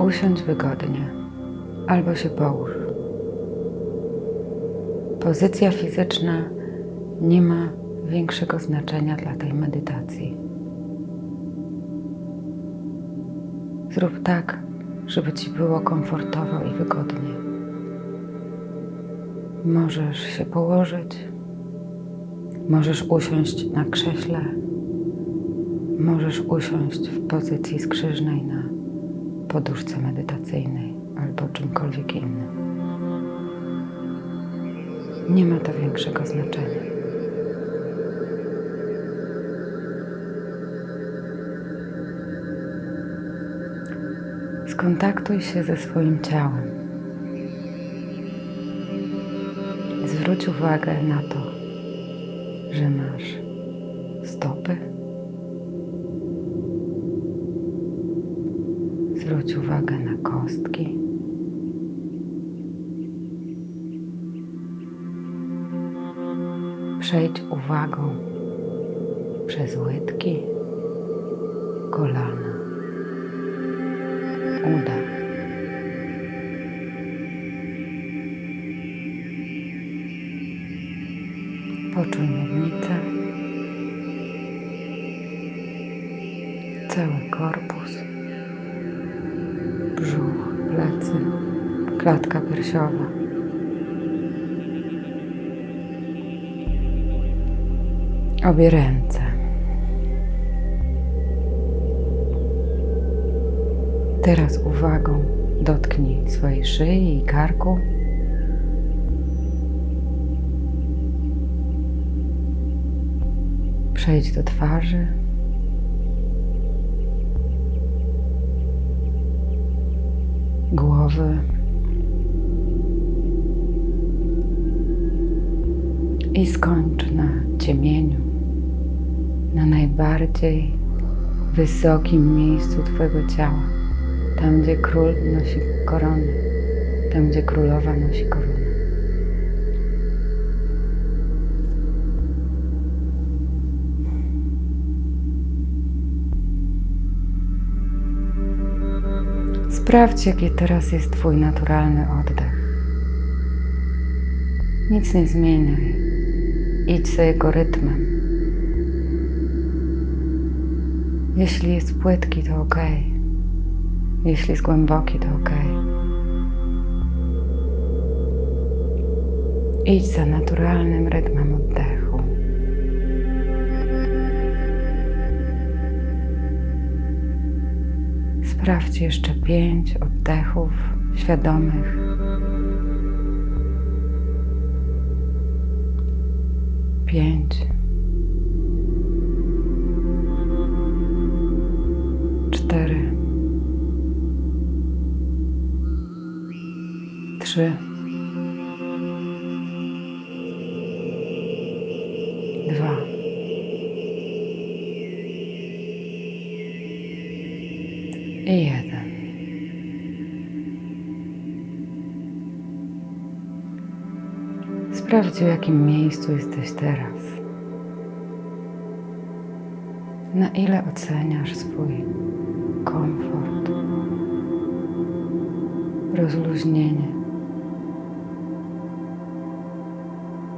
Usiądź wygodnie albo się połóż. Pozycja fizyczna nie ma większego znaczenia dla tej medytacji. Zrób tak, żeby ci było komfortowo i wygodnie. Możesz się położyć, możesz usiąść na krześle, możesz usiąść w pozycji skrzyżnej na poduszce medytacyjnej albo czymkolwiek innym. Nie ma to większego znaczenia. Skontaktuj się ze swoim ciałem. Zwróć uwagę na to, że masz stopy. Zwróć uwagę na kostki. Przejdź uwagą przez łydki, kolana, uda. Poczuj klatka piersiowa. Obie ręce. Teraz uwagą dotknij swojej szyi i karku. Przejdź do twarzy. Głowy. I skończ na ciemieniu, na najbardziej wysokim miejscu Twojego ciała, tam gdzie król nosi koronę, tam gdzie królowa nosi koronę. Sprawdź, jaki teraz jest Twój naturalny oddech. Nic nie zmieniaj. Idź za jego rytmem. Jeśli jest płytki, to ok. Jeśli jest głęboki, to ok. Idź za naturalnym rytmem oddechu. Sprawdź jeszcze pięć oddechów świadomych. Pięć. Cztery. Trzy. Sprawdź, w jakim miejscu jesteś teraz. Na ile oceniasz swój komfort, rozluźnienie,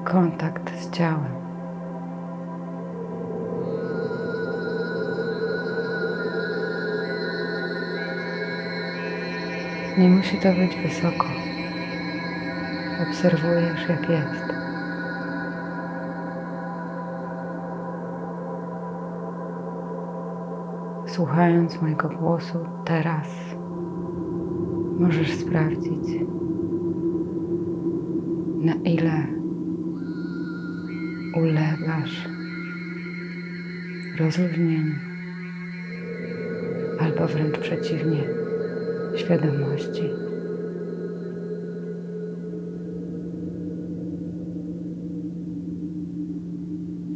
kontakt z ciałem. Nie musi to być wysoko. Obserwujesz, jak jest. Słuchając mojego głosu teraz, możesz sprawdzić, na ile ulegasz rozluźnieniu, albo wręcz przeciwnie, świadomości.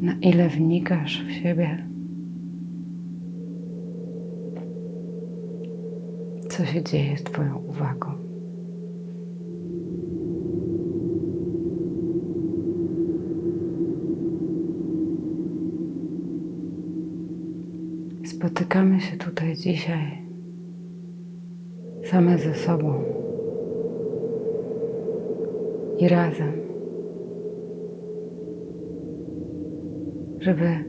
Na ile wnikasz w siebie, co się dzieje z Twoją uwagą. Spotykamy się tutaj dzisiaj same ze sobą i razem, żeby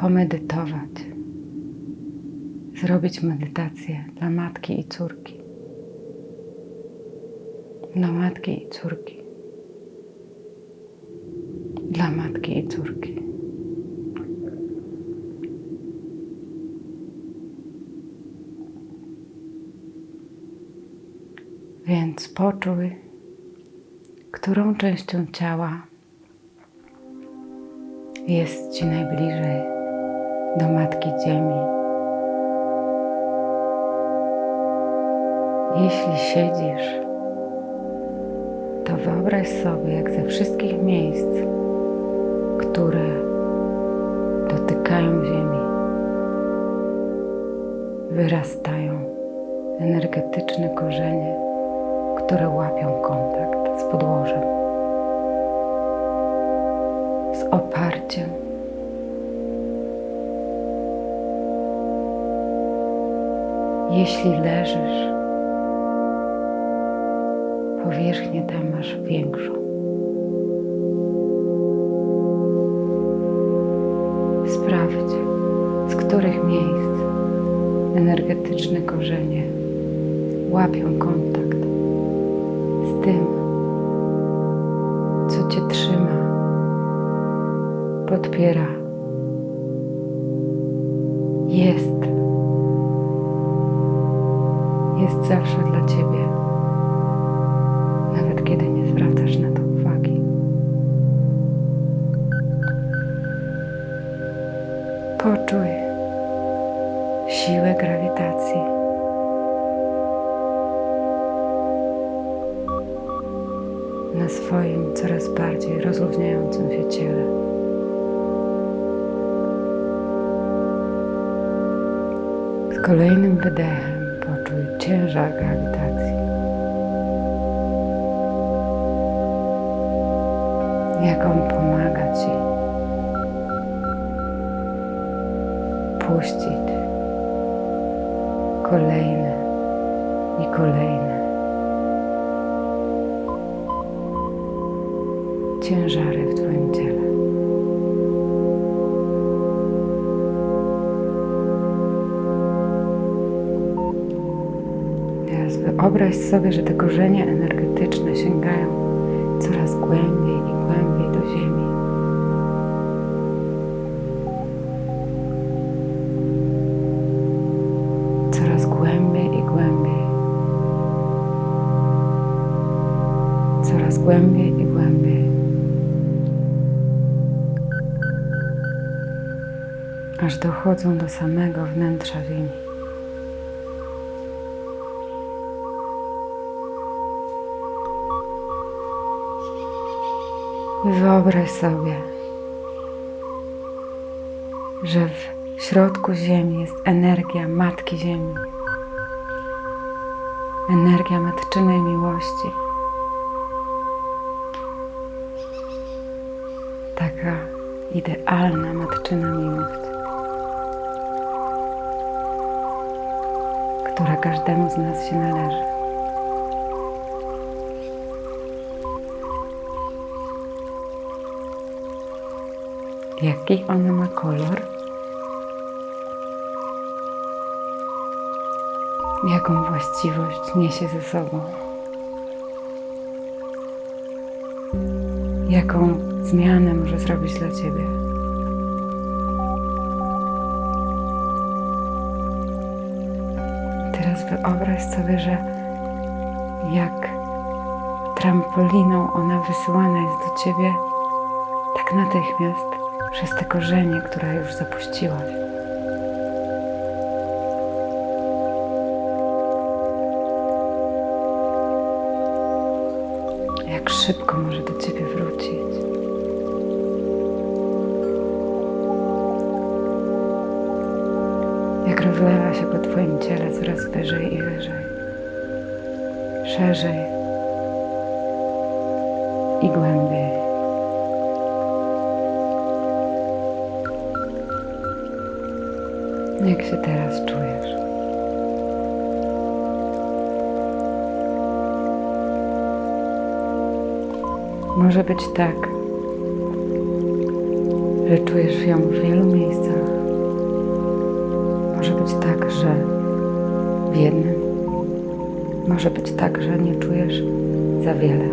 pomedytować, zrobić medytację dla matki i córki. Dla matki i córki. Dla matki i córki. Więc poczuj, którą częścią ciała jest Ci najbliżej do Matki Ziemi. Jeśli siedzisz, to wyobraź sobie, jak ze wszystkich miejsc, które dotykają Ziemi, wyrastają energetyczne korzenie, które łapią kontakt z podłożem, oparciem. Jeśli leżysz, powierzchnię tę masz większą. Sprawdź, z których miejsc energetyczne korzenie łapią kontakt z tym, co Cię trzyma, podpiera, jest, jest zawsze dla Ciebie nawet kiedy nie zwracasz na to uwagi. Poczuj siłę grawitacji. Na swoim coraz bardziej rozluźniającym się ciele. Kolejnym wydechem poczuj ciężar grawitacji. jak on pomaga ci puścić kolejne i kolejne ciężary w Twoim ciele. Wyobraź sobie, że te korzenie energetyczne sięgają coraz głębiej i głębiej do ziemi. Coraz głębiej i głębiej. Coraz głębiej i głębiej. Aż dochodzą do samego wnętrza ziemi. Wyobraź sobie, że w środku Ziemi jest energia Matki Ziemi, energia matczynej miłości. Taka idealna matczyna miłość, która każdemu z nas się należy. Jaki ona ma kolor? Jaką właściwość niesie ze sobą? Jaką zmianę może zrobić dla Ciebie? Teraz wyobraź sobie, że jak trampoliną ona wysyłana jest do Ciebie tak natychmiast przez te korzenie, które już zapuściłaś. Jak szybko może do Ciebie wrócić. Jak rozlewa się po Twoim ciele coraz wyżej i wyżej, szerzej i głębiej. Jak się teraz czujesz? Może być tak, że czujesz ją w wielu miejscach. Może być tak, że w jednym. Może być tak, że nie czujesz za wiele.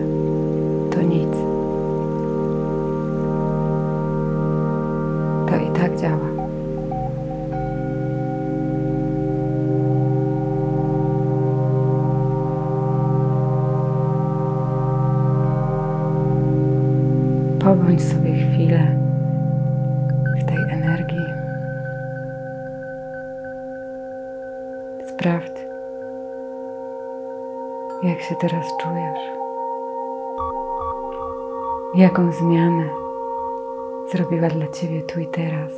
To nic. To i tak działa. Jak się teraz czujesz. Jaką zmianę zrobiła dla ciebie tu i teraz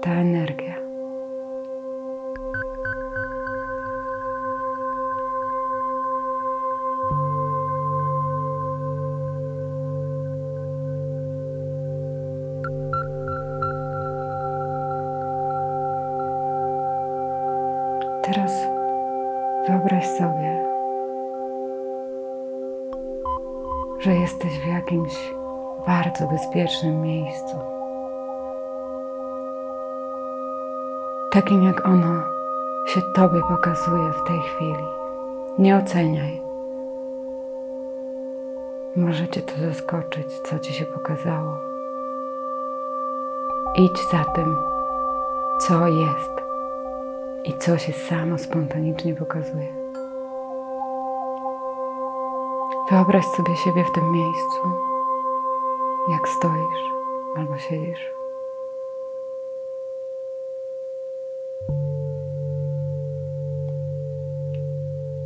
ta energia. Teraz wyobraź sobie, że jesteś w jakimś bardzo bezpiecznym miejscu. Takim jak ono się Tobie pokazuje w tej chwili. Nie oceniaj. Może Cię to zaskoczyć, co Ci się pokazało. Idź za tym, co jest i co się samo spontanicznie pokazuje. Wyobraź sobie siebie w tym miejscu, jak stoisz albo siedzisz.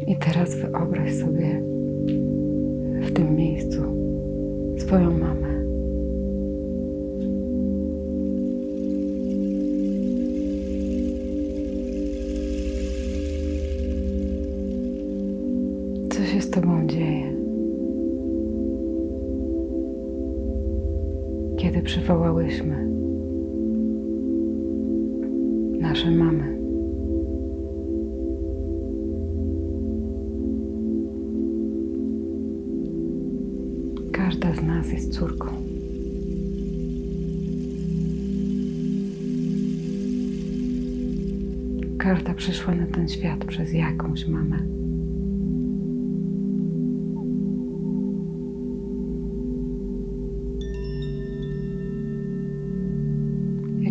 I teraz wyobraź sobie w tym miejscu swoją mamę. Nasze mamy. Każda z nas jest córką. Każda przyszła na ten świat przez jakąś mamę.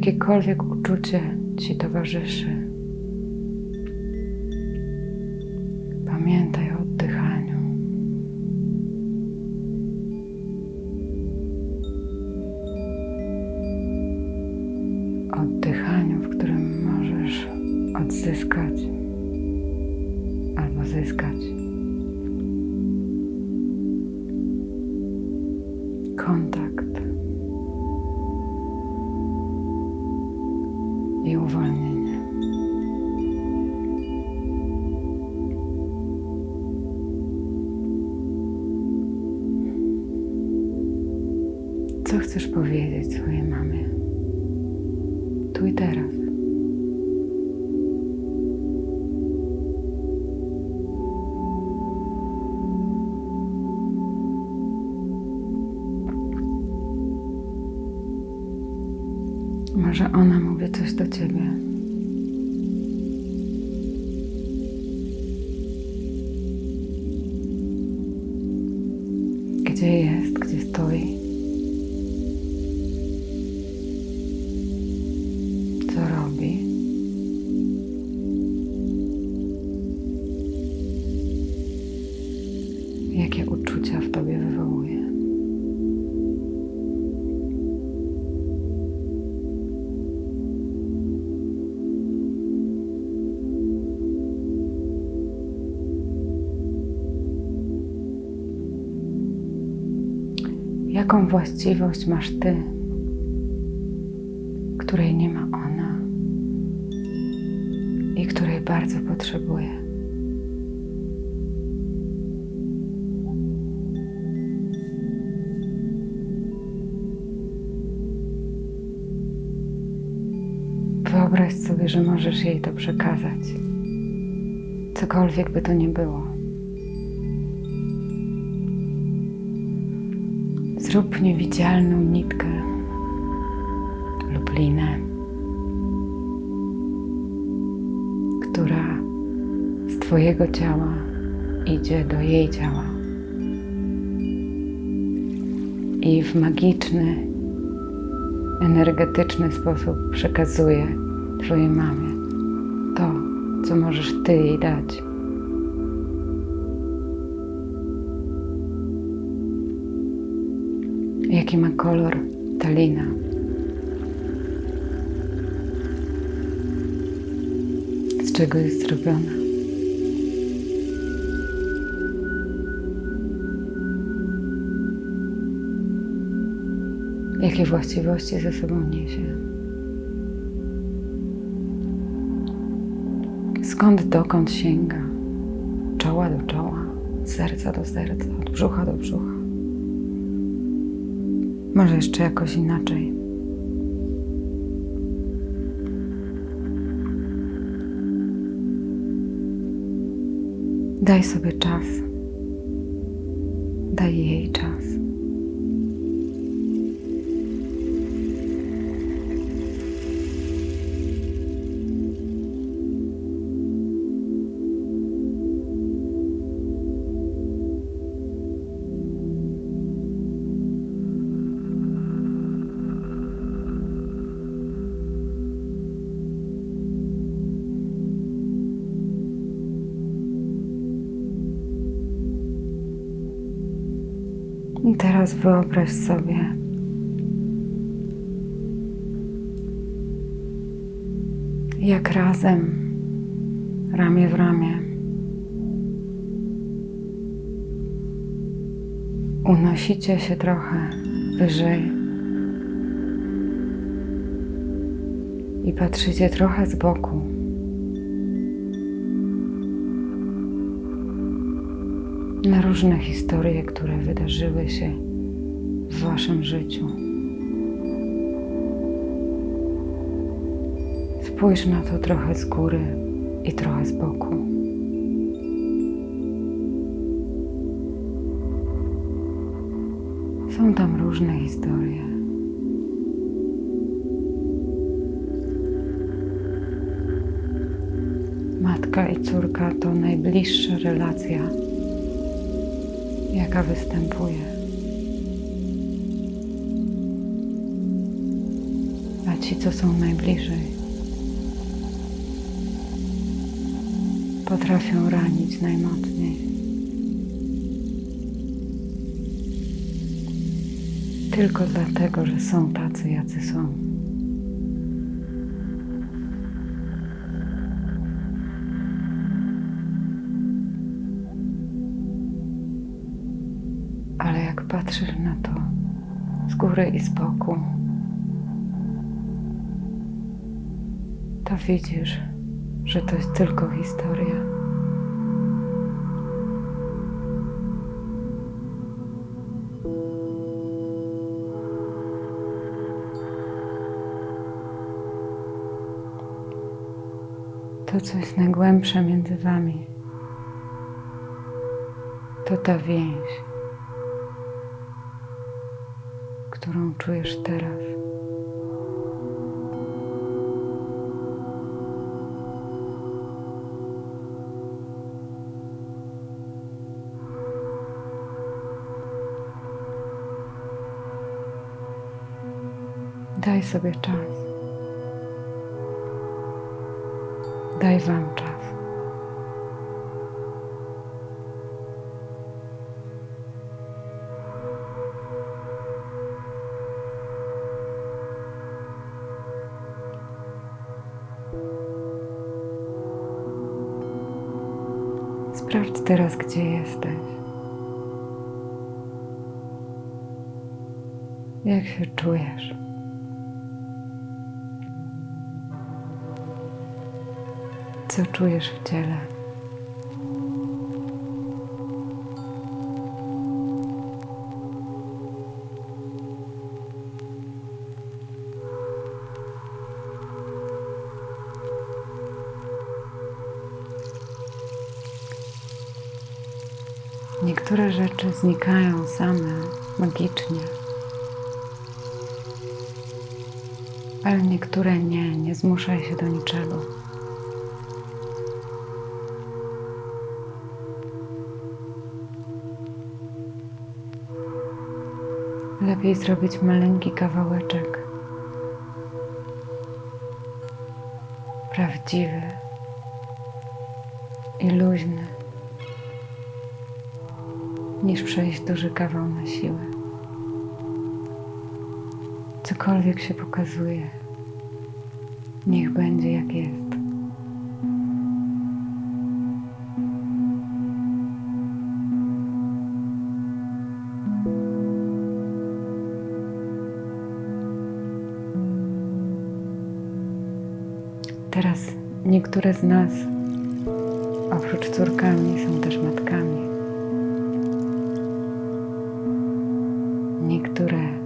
Jakiekolwiek uczucie Ci towarzyszy, pamiętaj o oddychaniu. Oddychaniu, w którym możesz odzyskać albo zyskać Gdzie jest, gdzie stoi? Właściwość masz ty, której nie ma ona i której bardzo potrzebuje? Wyobraź sobie, że możesz jej to przekazać. Cokolwiek by to nie było. Zrób niewidzialną nitkę lub linę, która z Twojego ciała idzie do jej ciała i w magiczny, energetyczny sposób przekazuje Twojej mamie to, co możesz Ty jej dać. Jaki ma kolor ta lina? Z czego jest zrobiona? Jakie właściwości ze sobą niesie? Skąd dokąd sięga? Czoła do czoła, serca do serca, od brzucha do brzucha. Może jeszcze jakoś inaczej. Daj sobie czas. Daj jej czas. I teraz wyobraź sobie, jak razem, ramię w ramię, unosicie się trochę wyżej i patrzycie trochę z boku. Różne historie, które wydarzyły się w Waszym życiu. Spójrz na to trochę z góry i trochę z boku. Są tam różne historie. Matka i córka to najbliższa relacja jaka występuje. A ci, co są najbliżej, potrafią ranić najmocniej. Tylko dlatego, że są tacy, jacy są. I z boku, to widzisz, że to jest tylko historia. To, co jest najgłębsze między Wami, to ta więź którą czujesz teraz. Daj sobie czas. Daj Wam czas. Teraz, gdzie jesteś. Jak się czujesz? Co czujesz w ciele? rzeczy znikają same magicznie, ale niektóre nie, nie zmuszaj się do niczego. Lepiej zrobić maleńki kawałeczek, prawdziwy i luźny niż przejść duży kawał na siłę. Cokolwiek się pokazuje, niech będzie jak jest. Teraz niektóre z nas, oprócz córkami, są też matkami. Niektóre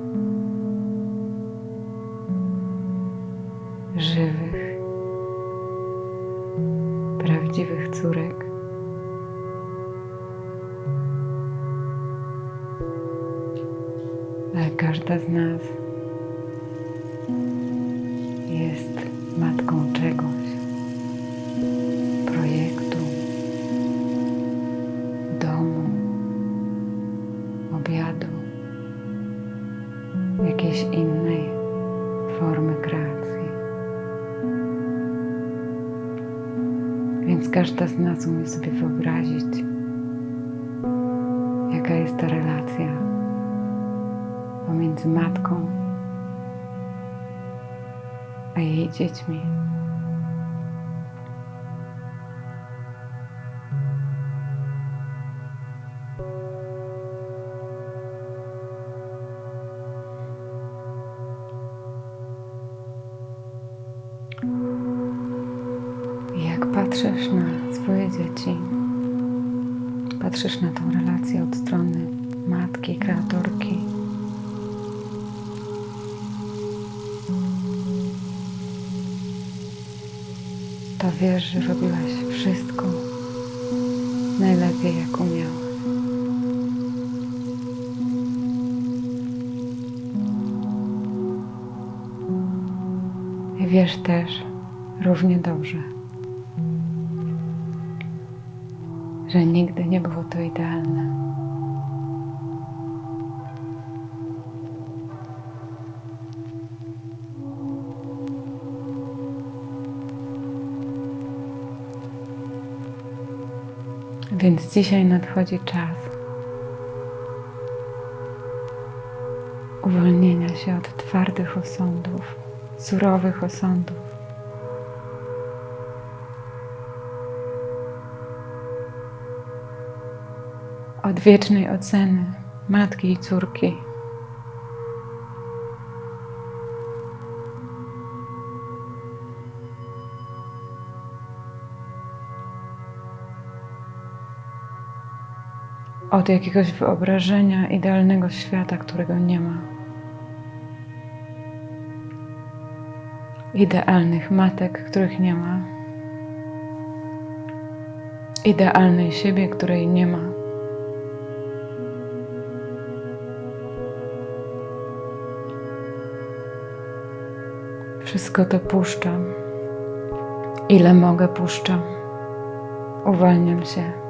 każda z nas umie sobie wyobrazić, jaka jest ta relacja pomiędzy matką a jej dziećmi. To wiesz, że robiłaś wszystko najlepiej, jak umiałaś. I wiesz też równie dobrze, że nigdy nie było to idealne. Więc dzisiaj nadchodzi czas uwolnienia się od twardych osądów, surowych osądów. Od wiecznej oceny matki i córki. Od jakiegoś wyobrażenia idealnego świata, którego nie ma. Idealnych matek, których nie ma. Idealnej siebie, której nie ma. Wszystko to puszczam. Ile mogę, puszczam. Uwalniam się.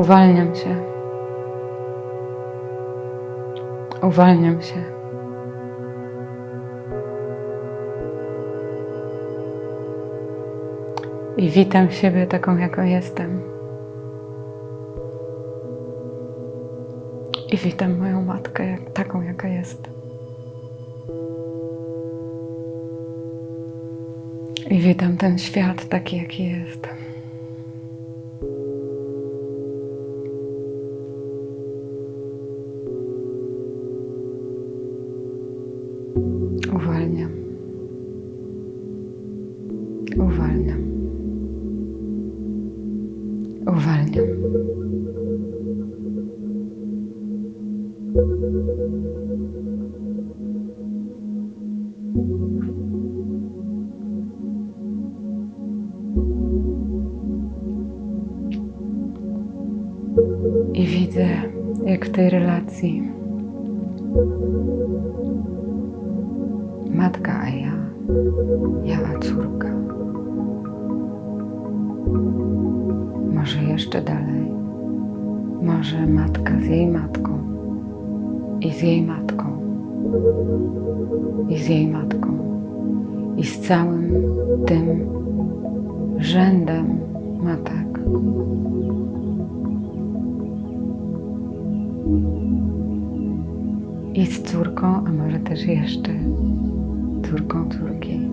Uwalniam się. Uwalniam się. I witam siebie taką, jaką jestem. I witam moją matkę jak, taką, jaka jest. I witam ten świat taki, jaki jest. córka. Może jeszcze dalej. Może matka z jej matką. I z jej matką. I z jej matką. I z całym tym rzędem matek. I z córką, a może też jeszcze córką córki.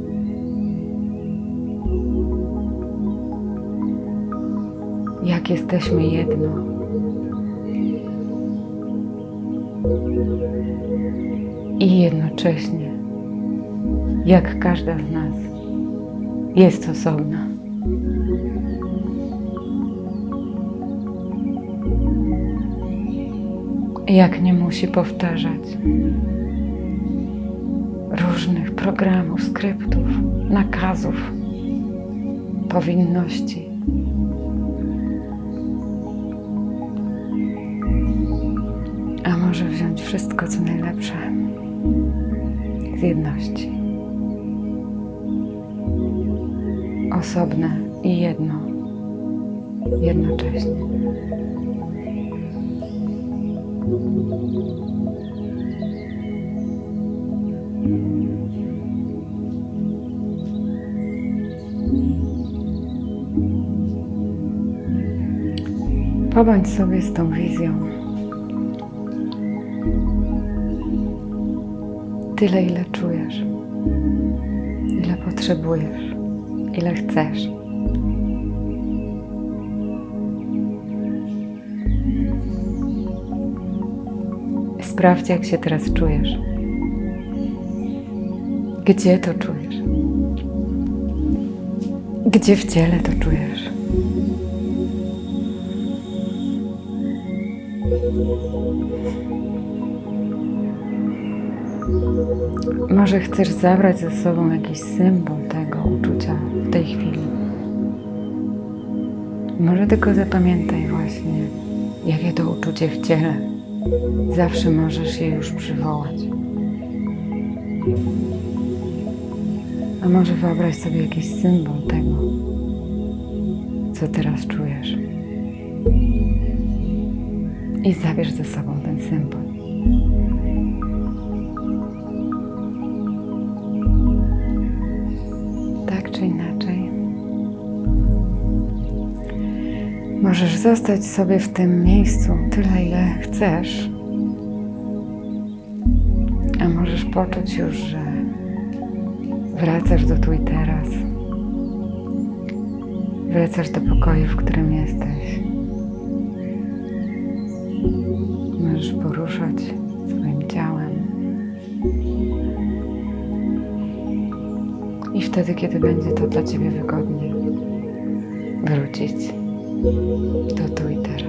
Jak jesteśmy jedno. I jednocześnie, jak każda z nas jest osobna. Jak nie musi powtarzać różnych programów, skryptów, nakazów, powinności. Może wziąć wszystko, co najlepsze z jedności. Osobne i jedno, jednocześnie. Pobądź sobie z tą wizją. Tyle, ile czujesz, ile potrzebujesz, ile chcesz. Sprawdź, jak się teraz czujesz. Gdzie to czujesz? Gdzie w ciele to czujesz? Może chcesz zabrać ze sobą jakiś symbol tego uczucia w tej chwili. Może tylko zapamiętaj właśnie, jakie to uczucie w ciele. Zawsze możesz je już przywołać. A może wyobraź sobie jakiś symbol tego, co teraz czujesz. I zabierz ze sobą ten symbol. Możesz zostać sobie w tym miejscu tyle, ile chcesz. A możesz poczuć już, że wracasz do tu i teraz. Wracasz do pokoju, w którym jesteś. Możesz poruszać swoim ciałem. I wtedy, kiedy będzie to dla Ciebie wygodnie, wrócić do tu